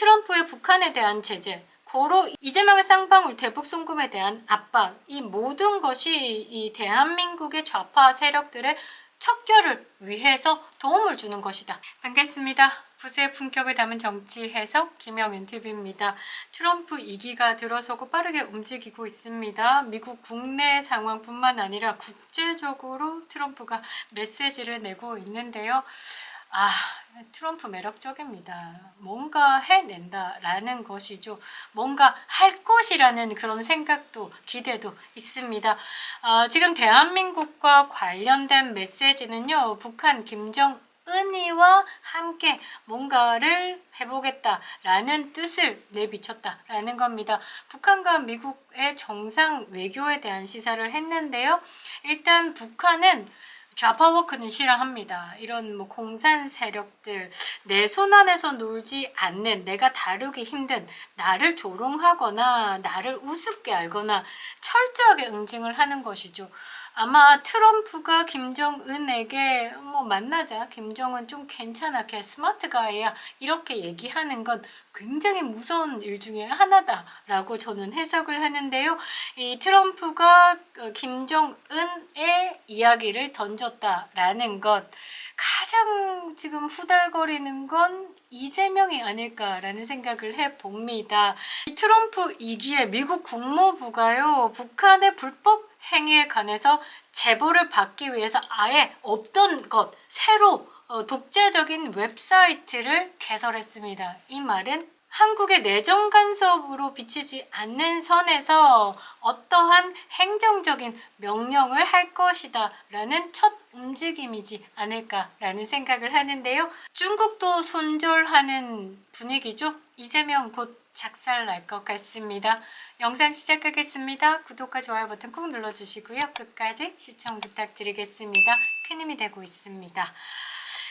트럼프의 북한에 대한 제재, 고로 이재명의 쌍방울 대북 송금에 대한 압박, 이 모든 것이 이 대한민국의 좌파 세력들의 척결을 위해서 도움을 주는 것이다. 반갑습니다. 부수의 품격을 담은 정치 해석 김영윤 TV입니다. 트럼프 2기가 들어서고 빠르게 움직이고 있습니다. 미국 국내 상황뿐만 아니라 국제적으로 트럼프가 메시지를 내고 있는데요. 아, 트럼프 매력적입니다. 뭔가 해낸다라는 것이죠. 뭔가 할 것이라는 그런 생각도 기대도 있습니다. 아, 지금 대한민국과 관련된 메시지는요, 북한 김정 은희와 함께 뭔가를 해보겠다라는 뜻을 내비쳤다라는 겁니다. 북한과 미국의 정상 외교에 대한 시사를 했는데요. 일단 북한은 좌파 워크는 싫어합니다. 이런 뭐 공산 세력들 내 손 안에서 놀지 않는 내가 다루기 힘든 나를 조롱하거나 나를 우습게 알거나 철저하게 응징을 하는 것이죠. 아마 트럼프가 김정은에게 뭐 만나자 김정은 좀 괜찮아 걔 스마트 가이야 이렇게 얘기하는 건 굉장히 무서운 일 중에 하나다라고 저는 해석을 하는데요. 이 트럼프가 어, 김정은의 이야기를 던졌다라는 것 가장 지금 후달거리는 건 이재명이 아닐까라는 생각을 해봅니다. 이 트럼프 2기에 미국 국무부가요, 북한의 불법 행위에 관해서 제보를 받기 위해서 아예 없던 것, 새로 어, 독자적인 웹사이트를 개설했습니다. 이 말은 한국의 내정 간섭으로 비치지 않는 선에서 어떠한 행정적인 명령을 할 것이다 라는 첫 움직임이지 않을까라는 생각을 하는데요. 중국도 손절하는 분위기죠. 이재명 곧 작살 날 것 같습니다. 영상 시작하겠습니다. 구독과 좋아요 버튼 꼭 눌러주시고요. 끝까지 시청 부탁드리겠습니다. 큰 힘이 되고 있습니다.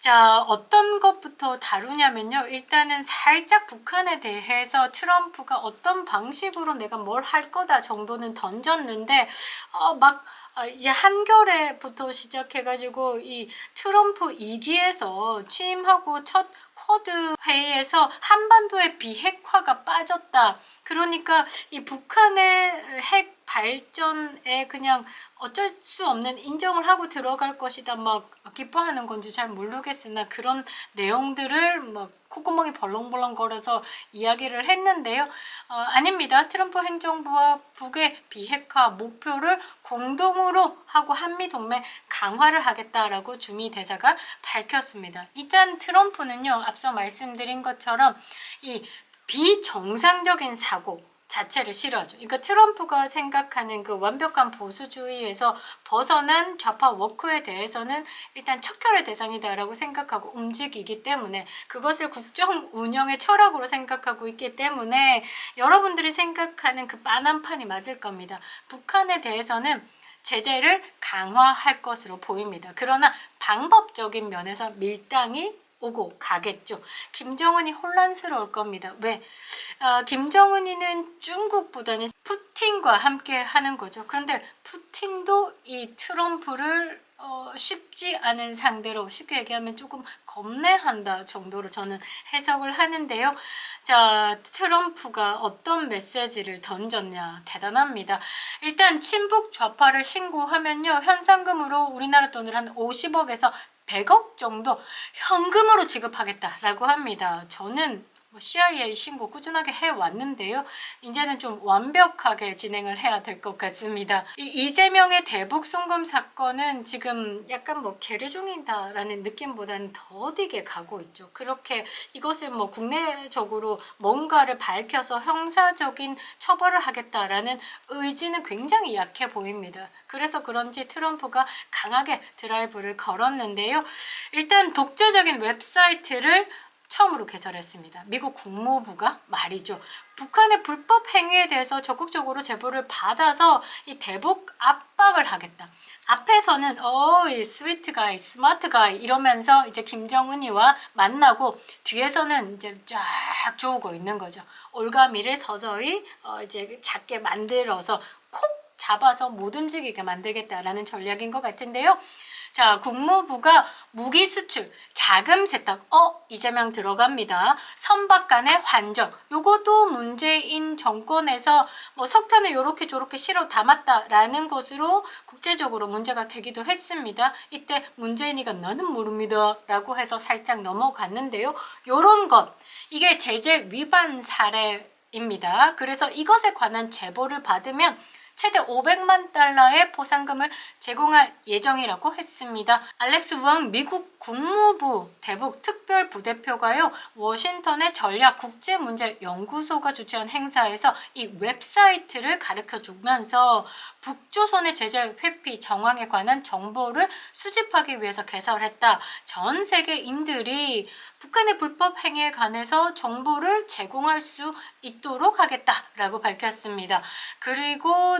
자, 어떤 것부터 다루냐면요. 일단은 살짝 북한에 대해서 트럼프가 어떤 방식으로 내가 뭘 할 거다 정도는 던졌는데, 어, 막, 아, 이제 한겨레부터 시작해가지고 이 트럼프 2기에서 취임하고 첫 쿼드 회의에서 한반도의 비핵화가 빠졌다. 그러니까 이 북한의 핵 발전에 그냥 어쩔 수 없는 인정을 하고 들어갈 것이다 막 기뻐하는 건지 잘 모르겠으나 그런 내용들을 막 콧구멍이 벌렁벌렁거려서 이야기를 했는데요. 어, 아닙니다. 트럼프 행정부와 북의 비핵화 목표를 공동으로 하고 한미 동맹 강화를 하겠다라고 주미 대사가 밝혔습니다. 일단 트럼프는요, 앞서 말씀드린 것처럼 이 비정상적인 사고, 자체를 싫어하죠. 그러니까 트럼프가 생각하는 그 완벽한 보수주의에서 벗어난 좌파 워크에 대해서는 일단 척결의 대상이다라고 생각하고 움직이기 때문에 그것을 국정 운영의 철학으로 생각하고 있기 때문에 여러분들이 생각하는 그 빤한판이 맞을 겁니다. 북한에 대해서는 제재를 강화할 것으로 보입니다. 그러나 방법적인 면에서 밀당이 오고 가겠죠. 김정은이 혼란스러울 겁니다. 왜? 아, 김정은이는 중국보다는 푸틴과 함께 하는 거죠. 그런데 푸틴도 이 트럼프를 어, 쉽지 않은 상대로 쉽게 얘기하면 조금 겁내한다 정도로 저는 해석을 하는데요. 자, 트럼프가 어떤 메시지를 던졌냐 대단합니다. 일단 친북 좌파를 신고하면요 현상금으로 우리나라 돈으로 한 50억에서 100억 정도 현금으로 지급하겠다라고 합니다. 저는 뭐 CIA 신고 꾸준하게 해왔는데요. 이제는 좀 완벽하게 진행을 해야 될 것 같습니다. 이 이재명의 대북 송금 사건은 지금 약간 뭐 계류 중이다라는 느낌보다는 더디게 가고 있죠. 그렇게 이것을 뭐 국내적으로 뭔가를 밝혀서 형사적인 처벌을 하겠다라는 의지는 굉장히 약해 보입니다. 그래서 그런지 트럼프가 강하게 드라이브를 걸었는데요. 일단 독자적인 웹사이트를 처음으로 개설했습니다. 미국 국무부가 말이죠. 북한의 불법 행위에 대해서 적극적으로 제보를 받아서 이 대북 압박을 하겠다. 앞에서는 어이 스위트 가이, 스마트 가이 이러면서 이제 김정은이와 만나고 뒤에서는 이제 쫙 조우고 있는 거죠. 올가미를 서서히 어 이제 작게 만들어서 콕 잡아서 못 움직이게 만들겠다라는 전략인 것 같은데요. 자, 국무부가 무기 수출, 자금 세탁, 어, 이재명 들어갑니다. 선박 간의 환적, 요것도 문재인 정권에서 뭐 석탄을 요렇게 저렇게 실어 담았다라는 것으로 국제적으로 문제가 되기도 했습니다. 이때 문재인이가 나는 모릅니다. 라고 해서 살짝 넘어갔는데요. 요런 것, 이게 제재 위반 사례입니다. 그래서 이것에 관한 제보를 받으면 최대 500만 달러의 보상금을 제공할 예정이라고 했습니다. 알렉스 왕 미국 국무부 대북 특별 부대표가요 워싱턴의 전략 국제 문제 연구소가 주최한 행사에서 이 웹사이트를 가르쳐 주면서 북조선의 제재 회피 정황에 관한 정보를 수집하기 위해서 개설했다. 전 세계인들이 북한의 불법 행위에 관해서 정보를 제공할 수 있도록 하겠다라고 밝혔습니다. 그리고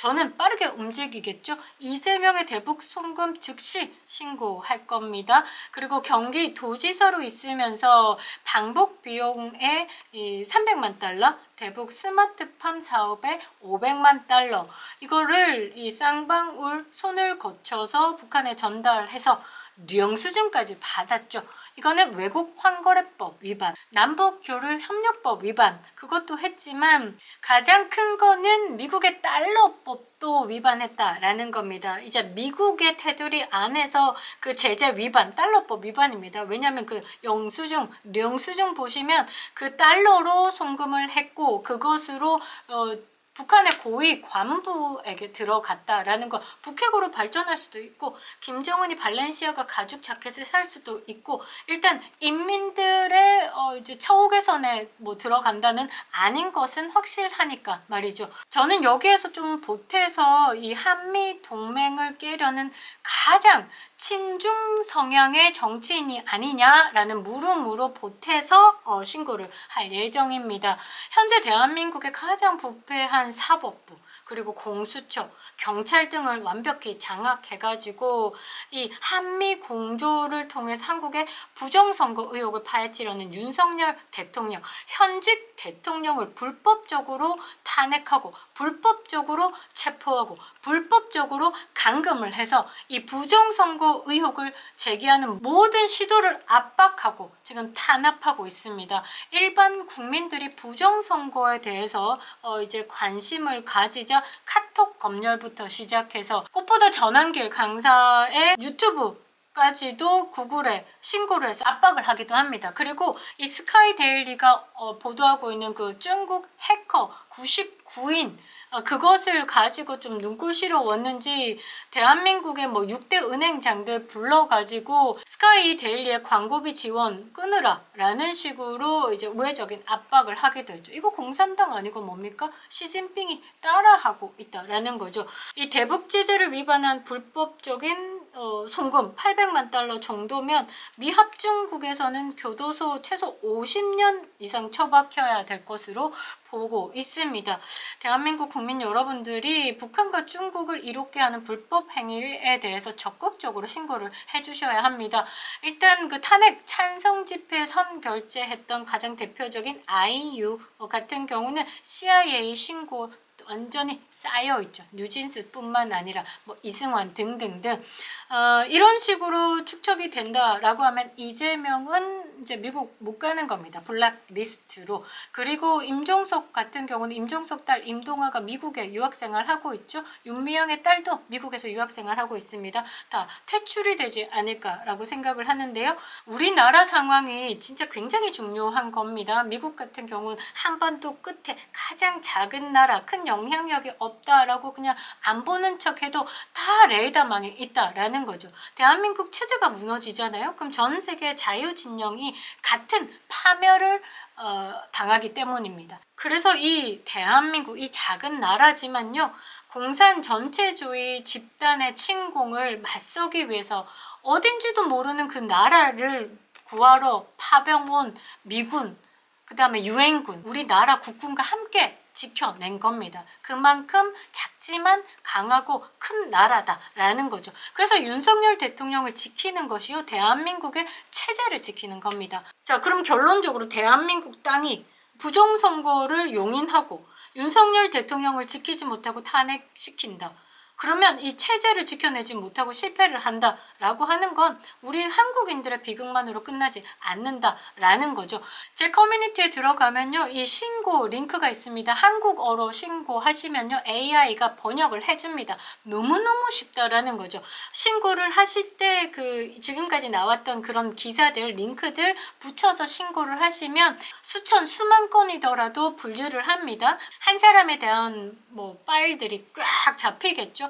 저는 빠르게 움직이겠죠. 이재명의 대북 송금 즉시 신고할 겁니다. 그리고 경기 도지사로 있으면서 방북 비용에 300만 달러, 대북 스마트팜 사업에 500만 달러 이거를 이 쌍방울 손을 거쳐서 북한에 전달해서 영수증까지 받았죠. 이거는 외국 환거래법 위반, 남북 교류 협력법 위반 그것도 했지만 가장 큰 거는 미국의 달러법도 위반했다라는 겁니다. 이제 미국의 테두리 안에서 그 제재 위반, 달러법 위반입니다. 왜냐하면 그 영수증, 영수증 보시면 그 달러로 송금을 했고 그것으로 어, 북한의 고위 관부에게 들어갔다라는 거 북핵으로 발전할 수도 있고 김정은이 발렌시아가 가죽 자켓을 살 수도 있고 일단 인민들의 어 이제 처우 개선에 뭐 들어간다는 아닌 것은 확실하니까 말이죠. 저는 여기에서 좀 보태서 이 한미 동맹을 깨려는 가장 친중 성향의 정치인이 아니냐라는 물음으로 보태서 어, 신고를 할 예정입니다. 현재 대한민국의 가장 부패한 사법부 그리고 공수처, 경찰 등을 완벽히 장악해가지고 이 한미 공조를 통해서 한국의 부정선거 의혹을 파헤치려는 윤석열 대통령, 현직 대통령을 불법적으로 탄핵하고 불법적으로 체포하고 불법적으로 감금을 해서 이 부정선거 의혹을 제기하는 모든 시도를 압박하고 지금 탄압하고 있습니다. 일반 국민들이 부정선거에 대해서 어 이제 관심을 가지자 카톡 검열부터 시작해서 꽃보다 전환길 강사의 유튜브 까지도 구글에 신고를 해서 압박을 하기도 합니다. 그리고 이 스카이 데일리가 어, 보도하고 있는 그 중국 해커 99인 어, 그것을 가지고 좀 눈꼴시러 왔는지 대한민국의 뭐 6대 은행 장들 불러가지고 스카이 데일리의 광고비 지원 끊으라 라는 식으로 이제 우회적인 압박을 하기도 했죠. 이거 공산당 아니고 뭡니까? 시진핑이 따라하고 있다라는 거죠. 이 대북 제재를 위반한 불법적인 어, 송금 800만 달러 정도면 미합중국에서는 교도소 최소 50년 이상 처박혀야 될 것으로 보고 있습니다. 대한민국 국민 여러분들이 북한과 중국을 이롭게 하는 불법 행위에 대해서 적극적으로 신고를 해주셔야 합니다. 일단 그 탄핵 찬성 집회 선 결제했던 가장 대표적인 IU 같은 경우는 CIA 신고 완전히 쌓여 있죠. 뉴진스뿐만 아니라 뭐 이승환 등등등 어, 이런 식으로 축적이 된다라고 하면 이재명은 이제 미국 못 가는 겁니다. 블랙 리스트로 그리고 임종석 같은 경우는 임종석 딸 임동아가 미국에 유학생활 하고 있죠. 윤미향의 딸도 미국에서 유학생활 하고 있습니다. 다 퇴출이 되지 않을까라고 생각을 하는데요. 우리나라 상황이 진짜 굉장히 중요한 겁니다. 미국 같은 경우는 한반도 끝에 가장 작은 나라 큰 영향력이 없다라고 그냥 안 보는 척해도 다 레이더망에 있다라는 거죠. 대한민국 체제가 무너지잖아요. 그럼 전 세계 자유 진영이 같은 파멸을 어, 당하기 때문입니다. 그래서 이 대한민국 이 작은 나라지만요. 공산 전체주의 집단의 침공을 맞서기 위해서 어딘지도 모르는 그 나라를 구하러 파병 온 미군, 그 다음에 유엔군, 우리나라 국군과 함께 지켜낸 겁니다. 그만큼 작지만 강하고 큰 나라다라는 거죠. 그래서 윤석열 대통령을 지키는 것이요. 대한민국의 체제를 지키는 겁니다. 자, 그럼 결론적으로 대한민국 땅이 부정선거를 용인하고 윤석열 대통령을 지키지 못하고 탄핵시킨다. 그러면 이 체제를 지켜내지 못하고 실패를 한다라고 하는 건 우리 한국인들의 비극만으로 끝나지 않는다라는 거죠. 제 커뮤니티에 들어가면요. 이 신고 링크가 있습니다. 한국어로 신고하시면요. AI가 번역을 해줍니다. 너무너무 쉽다라는 거죠. 신고를 하실 때 그 지금까지 나왔던 그런 기사들, 링크들 붙여서 신고를 하시면 수천, 수만 건이더라도 분류를 합니다. 한 사람에 대한 뭐 파일들이 꽉 잡히겠죠.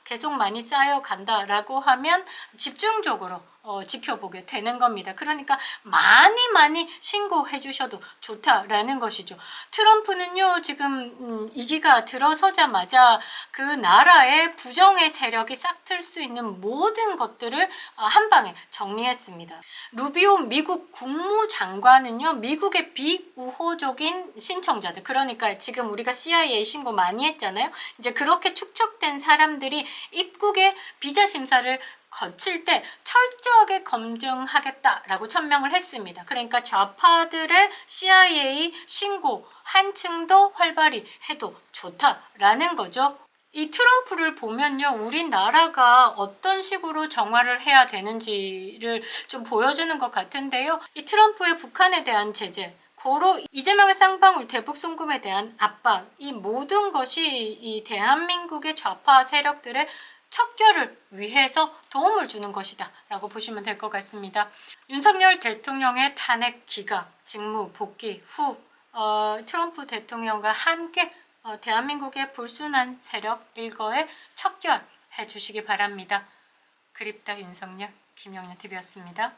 계속 많이 쌓여 간다라고 하면 집중적으로 어, 지켜보게 되는 겁니다. 그러니까 많이 많이 신고해 주셔도 좋다라는 것이죠. 트럼프는요, 지금 음, 이기가 들어서자마자 그 나라의 부정의 세력이 싹틀 수 있는 모든 것들을 어, 한 방에 정리했습니다. 루비오 미국 국무장관은요, 미국의 비우호적인 신청자들, 그러니까 지금 우리가 CIA 신고 많이 했잖아요. 이제 그렇게 축적된 사람들이 입국에 비자 심사를 거칠 때 철저하게 검증하겠다라고 천명을 했습니다. 그러니까 좌파들의 CIA 신고 한층 더 활발히 해도 좋다라는 거죠. 이 트럼프를 보면요, 우리나라가 어떤 식으로 정화를 해야 되는지를 좀 보여주는 것 같은데요. 이 트럼프의 북한에 대한 제재, 고로 이재명의 쌍방울 대북 송금에 대한 압박, 이 모든 것이 이 대한민국의 좌파 세력들의 척결을 위해서 도움을 주는 것이다 라고 보시면 될 것 같습니다. 윤석열 대통령의 탄핵 기각, 직무 복귀 후 어, 트럼프 대통령과 함께 어, 대한민국의 불순한 세력 일거에 척결해 주시기 바랍니다. 그립다 윤석열 김영란 TV였습니다.